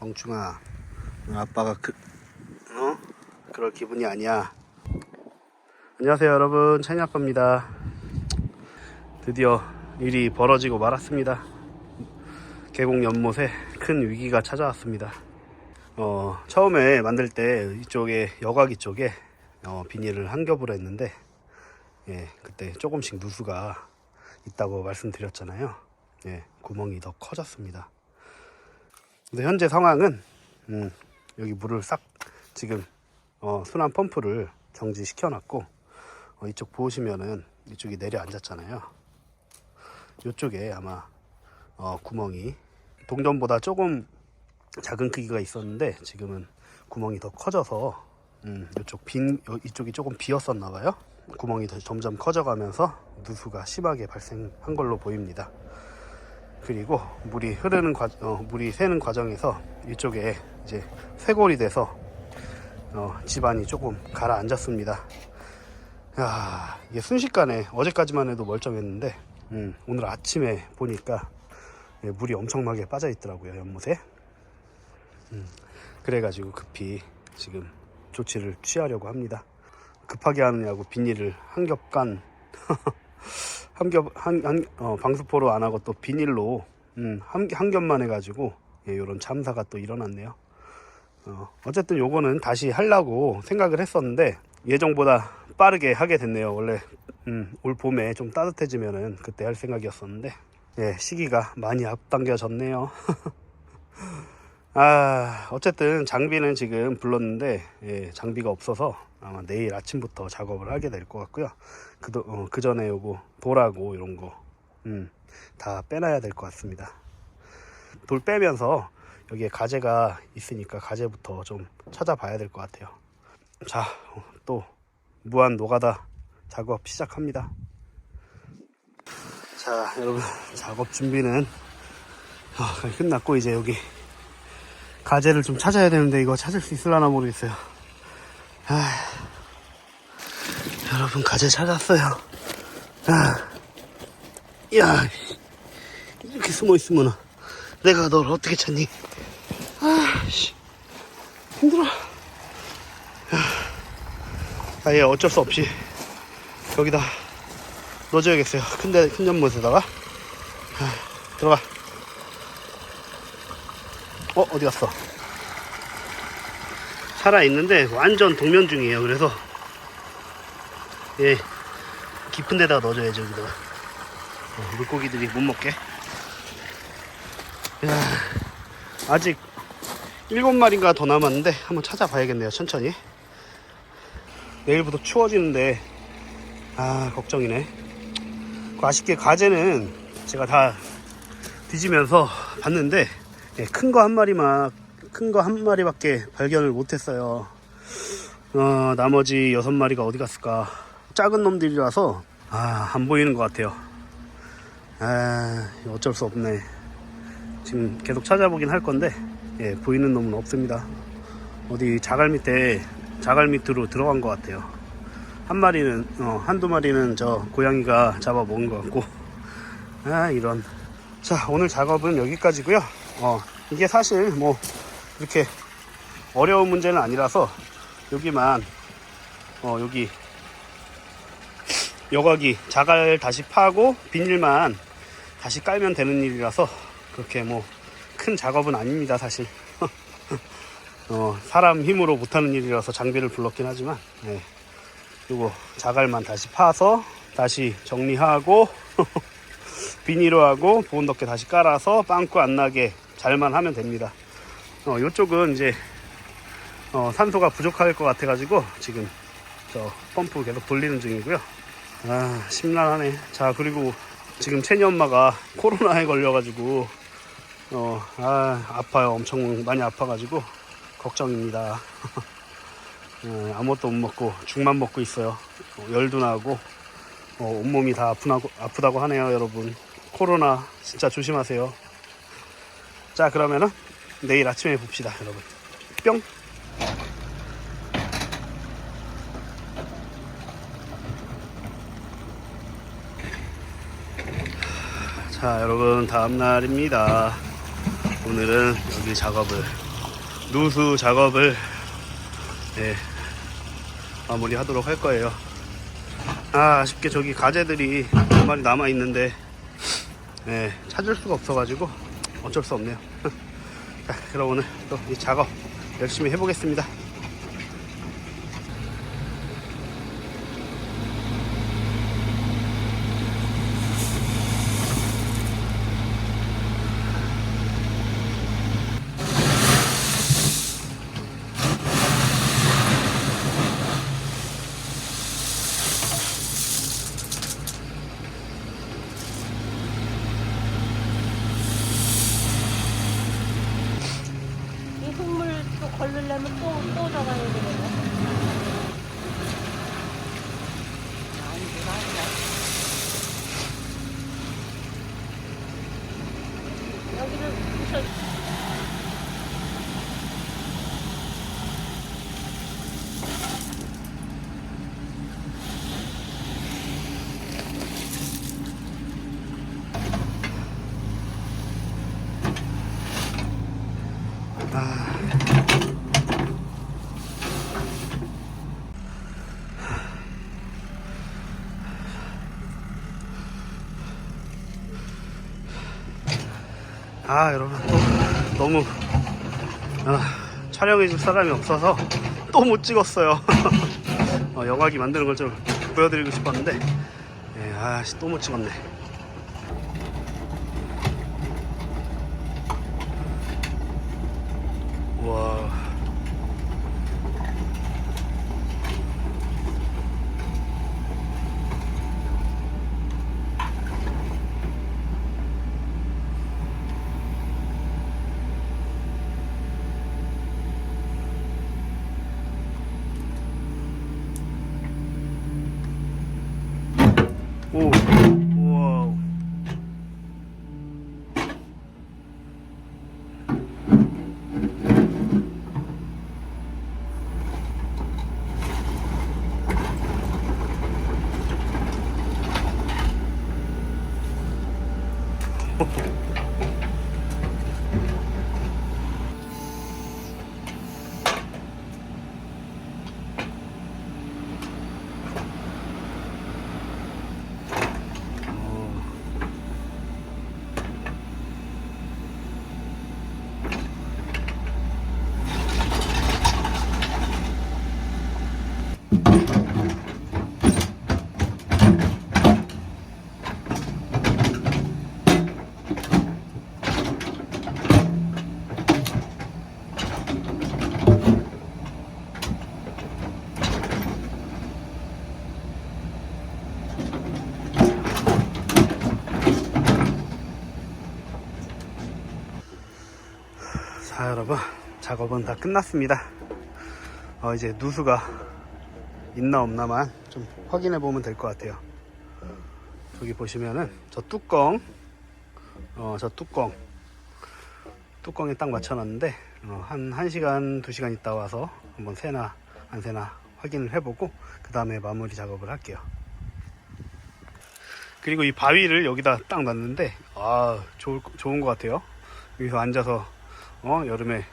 멍충아 아빠가 그 어? 그럴 기분이 아니야. 안녕하세요 여러분. 찬이 아빠입니다. 드디어 일이 벌어지고 말았습니다. 계곡 연못에 큰 위기가 찾아왔습니다. 어, 처음에 만들 때 이쪽에 여과기 쪽에 어, 비닐을 한 겹으로 했는데 예, 그때 조금씩 누수가 있다고 말씀드렸잖아요. 예, 구멍이 더 커졌습니다 근데 현재 상황은 음, 여기 물을 싹 지금 어, 순환 펌프를 정지시켜 놨고 어, 이쪽 보시면은 이쪽이 내려앉았잖아요. 이쪽에 아마 어, 구멍이 동전보다 조금 작은 크기가 있었는데 지금은 구멍이 더 커져서 음, 이쪽 빈 요- 이쪽이 조금 비었었나 봐요. 구멍이 더 점점 커져가면서 누수가 심하게 발생한 걸로 보입니다 그리고 물이 흐르는 과, 어, 물이 새는 과정에서 이쪽에 이제 쇄골이 돼서 어, 집안이 조금 가라앉았습니다. 야, 이게 순식간에 어제까지만 해도 멀쩡했는데 음, 오늘 아침에 보니까 예, 물이 엄청나게 빠져 있더라고요 연못에. 음, 그래가지고 급히 지금 조치를 취하려고 합니다. 급하게 하느냐고 비닐을 한 겹간 한 겹, 한, 한, 어, 방수포로 안 하고 또 비닐로, 음, 한, 한 겹만 해가지고, 예, 요런 참사가 또 일어났네요. 어, 어쨌든 요거는 다시 하려고 생각을 했었는데, 예정보다 빠르게 하게 됐네요. 원래, 음, 올 봄에 좀 따뜻해지면은 그때 할 생각이었었는데, 예, 시기가 많이 앞당겨졌네요. 아, 어쨌든 장비는 지금 불렀는데, 예, 장비가 없어서 아마 내일 아침부터 작업을 하게 될 것 같고요. 그, 어, 그 전에 요거 돌하고 이런 거, 음, 다 빼놔야 될 것 같습니다. 돌 빼면서 여기에 가재가 있으니까 가재부터 좀 찾아봐야 될 것 같아요. 자, 어, 또 무한 노가다 작업 시작합니다. 자, 여러분 작업 준비는 어, 끝났고 이제 여기 가재를 좀 찾아야 되는데 이거 찾을 수 있을라나 모르겠어요. 아, 여러분 가재 찾았어요. 아, 야, 이렇게 숨어 있으면 내가 널 어떻게 찾니? 아, 씨, 힘들어. 아 예 어쩔 수 없이 여기다 넣어줘야겠어요. 큰데 큰 연못에다가 아, 들어가. 어 어디 갔어? 살아 있는데 완전 동면 중이에요. 그래서 예 깊은 데다가 넣어줘야죠 여기다가 어, 물고기들이 못 먹게. 야, 아직 일곱 마리인가 더 남았는데 한번 찾아봐야겠네요. 천천히. 내일부터 추워지는데 아 걱정이네. 그 아쉽게 가재는 제가 다 뒤지면서 봤는데 큰거 한 마리만 큰 거 한 마리밖에 발견을 못했어요. 어, 나머지 여섯 마리가 어디 갔을까? 작은 놈들이라서 아, 안 보이는 것 같아요. 아, 어쩔 수 없네. 지금 계속 찾아보긴 할 건데 예, 보이는 놈은 없습니다. 어디 자갈 밑에 자갈 밑으로 들어간 것 같아요. 한 마리는 어, 한두 마리는 저 고양이가 잡아 먹은 것 같고 아 이런 자 오늘 작업은 여기까지고요. 어, 이게 사실 뭐 이렇게 어려운 문제는 아니라서 여기만 어, 여기 여과기 자갈 다시 파고 비닐만 다시 깔면 되는 일이라서 그렇게 뭐 큰 작업은 아닙니다 사실. 어, 사람 힘으로 못하는 일이라서 장비를 불렀긴 하지만 네. 요거 자갈만 다시 파서 다시 정리하고 비닐로 하고 보온 덮개 다시 깔아서 빵꾸 안 나게 잘만 하면 됩니다. 어, 요쪽은 이제 어, 산소가 부족할 것 같아 가지고 지금 저 펌프 계속 돌리는 중이고요 아 심란하네 자 그리고 지금 채니 엄마가 코로나에 걸려 가지고 어, 아, 아파요. 엄청 많이 아파가지고, 걱정입니다. 어, 아무것도 못 먹고, 죽만 먹고 있어요. 어, 열도 나고, 어, 온몸이 다 아프다고, 아프다고 하네요, 여러분. 코로나 진짜 조심하세요. 자, 그러면은 내일 아침에 봅시다, 여러분. 뿅! 자, 여러분, 다음날입니다. 오늘은 여기 작업을 누수 작업을 예, 마무리 하도록 할 거예요. 아, 아쉽게 저기 가재들이 몇 마리 남아 있는데 예, 찾을 수가 없어 가지고 어쩔 수 없네요. 자, 그럼 오늘 또 이 작업 열심히 해보겠습니다. 이 흙물 또 걸르려면 또, 또 잡아야 되거든. 아니구나, 아니야. 여기는 부셔. 아 여러분 또 너무 아, 촬영해줄 사람이 없어서 또 못 찍었어요. 어, 영화기 만드는 걸 좀 보여드리고 싶었는데 예, 아씨 또 못 찍었네 와 오, 와우. 자 여러분. 작업은 다 끝났습니다. 어, 이제 누수가 있나 없나만 좀 확인해 보면 될 것 같아요. 저기 보시면은 저 뚜껑 어, 저 뚜껑. 뚜껑에 딱 맞춰 놨는데 어, 한 1시간 2시간 있다 와서 한번 새나 안 새나 확인을 해보고 그 다음에 마무리 작업을 할게요. 그리고 이 바위를 여기다 딱 놨는데 아 좋을, 좋은 것 같아요. 여기서 앉아서 어 여름에.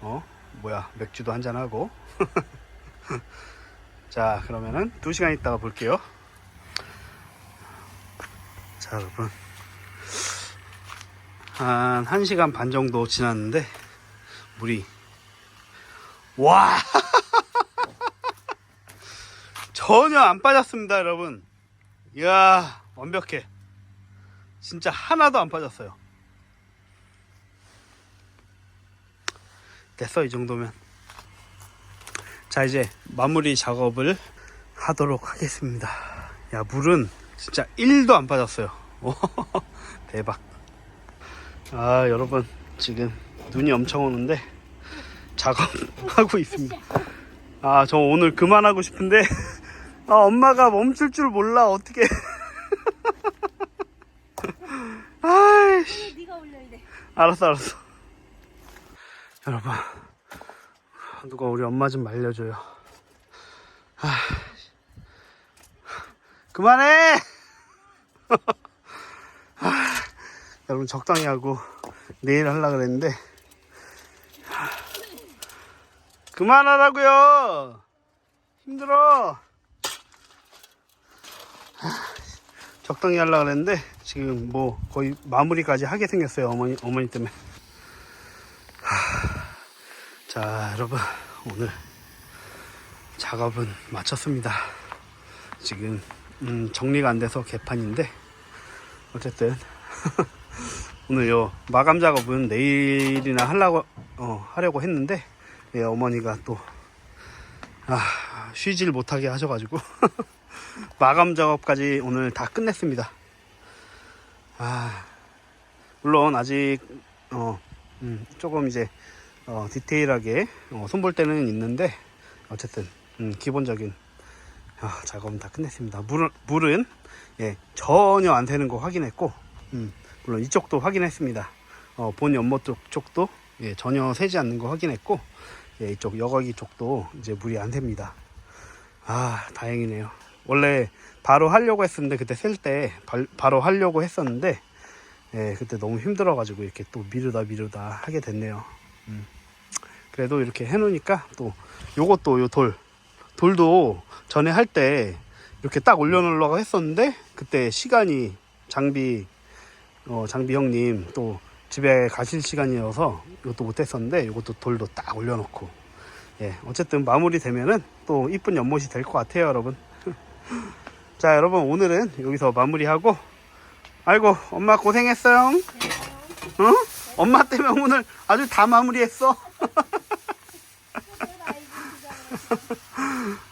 어 뭐야 맥주도 한잔 하고. 자 그러면은 2시간 있다가 볼게요. 자 여러분. 한 1시간 반 정도 지났는데 물이. 와! 전혀 안 빠졌습니다 여러분. 이야 완벽해. 진짜 하나도 안 빠졌어요 됐어 이 정도면. 자 이제 마무리 작업을 하도록 하겠습니다. 야 물은 진짜 1도 안 빠졌어요. 오, 대박. 아 여러분 지금 눈이 엄청 오는데 작업하고 있습니다. 아 저 오늘 그만하고 싶은데 아 엄마가 멈출 줄 몰라. 어떻게 아이씨. 돼. 알았어 알았어 여러분 누가 우리 엄마 좀 말려줘요 아, 그만해 아, 여러분 적당히 하고 내일 하려고 그랬는데 그만하라고요. 힘들어. 하, 적당히 하려고 그랬는데 지금 뭐 거의 마무리까지 하게 생겼어요. 어머니 어머니 때문에. 하, 자, 여러분 오늘 작업은 마쳤습니다. 지금 음, 정리가 안 돼서 개판인데 어쨌든 오늘 요 마감 작업은 내일이나 하려고 어, 하려고 했는데 예, 어머니가 또 아, 쉬질 못하게 하셔가지고 마감 작업까지 오늘 다 끝냈습니다. 아, 물론 아직 어, 음, 조금 이제 어, 디테일하게 어, 손볼 때는 있는데 어쨌든 음, 기본적인 아, 작업은 다 끝냈습니다. 물은, 물은 예, 전혀 안 새는 거 확인했고 음, 물론 이쪽도 확인했습니다. 어, 본 연못 쪽, 쪽도 예, 전혀 새지 않는 거 확인했고 예, 이쪽 여과기 쪽도 이제 물이 안 셉니다. 아 다행이네요. 원래 바로 하려고 했었는데 그때 셀 때 바로 하려고 했었는데 예, 그때 너무 힘들어가지고 이렇게 또 미루다 미루다 하게 됐네요. 음. 그래도 이렇게 해놓으니까 또 요것도 요 돌 돌도 전에 할 때 이렇게 딱 올려놓으려고 했었는데 그때 시간이 장비 어, 장비 형님 또 집에 가실 시간이어서 이것도 못했었는데 이것도 돌도 딱 올려놓고 예 어쨌든 마무리 되면은 또 이쁜 연못이 될 것 같아요 여러분 자 여러분 오늘은 여기서 마무리하고 아이고 엄마 고생했어요 응? 엄마 때문에 오늘 아주 다 마무리했어.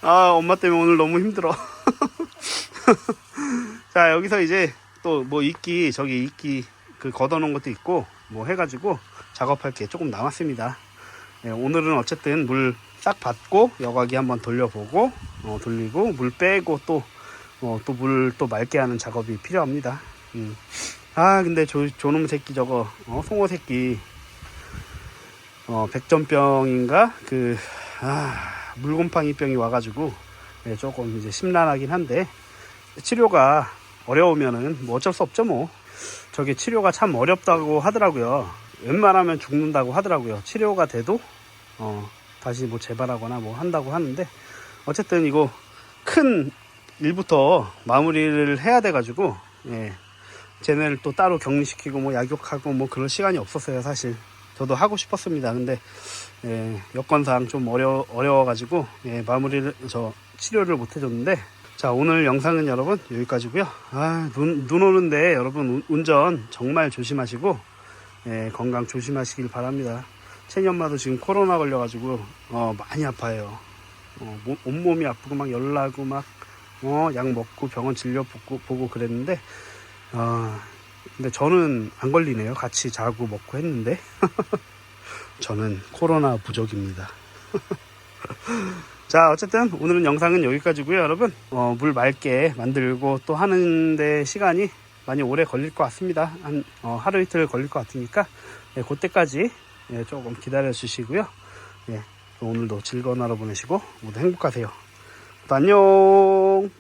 아 엄마 때문에 오늘 너무 힘들어. 자 여기서 이제 또 뭐 이끼 저기 이끼 그 걷어놓은 것도 있고 뭐 해가지고 작업할 게 조금 남았습니다. 예, 오늘은 어쨌든 물 싹 받고 여과기 한번 돌려보고 어, 돌리고 물 빼고 또 어, 또물또 맑게 하는 작업이 필요합니다. 음. 아 근데 저, 저놈 새끼 저거 어, 송어 새끼. 어, 백전병인가? 그 아, 물곰팡이 병이 와가지고 예, 조금 이제 심란하긴 한데 치료가 어려우면은 뭐 어쩔 수 없죠 뭐. 저게 치료가 참 어렵다고 하더라고요. 웬만하면 죽는다고 하더라고요. 치료가 돼도 어, 다시 뭐 재발하거나 뭐 한다고 하는데 어쨌든 이거 큰 일부터 마무리를 해야 돼 가지고 예, 쟤네를 또 따로 격리시키고 뭐 약욕하고 뭐 그럴 시간이 없었어요 사실. 저도 하고 싶었습니다. 근데 예, 여건상 좀 어려 어려워 가지고 예, 마무리를 저 치료를 못 해줬는데 자 오늘 영상은 여러분 여기까지고요. 아 눈 눈 오는데 여러분 운- 운전 정말 조심하시고 예, 건강 조심하시길 바랍니다. 채니 엄마도 지금 코로나 걸려가지고 어, 많이 아파요. 어, 몸- 온몸이 아프고 막 열나고 막 어, 약 먹고 병원 진료 보고, 보고 그랬는데 어, 근데 저는 안 걸리네요. 같이 자고 먹고 했는데. 저는 코로나 부족입니다. 자 어쨌든 오늘은 영상은 여기까지고요 여러분. 어, 물 맑게 만들고 또 하는데 시간이 많이 오래 걸릴 것 같습니다. 한 어, 하루 이틀 걸릴 것 같으니까 예, 그때까지 예, 조금 기다려 주시고요. 예, 오늘도 즐거운 하루 보내시고 모두 행복하세요. 또 안녕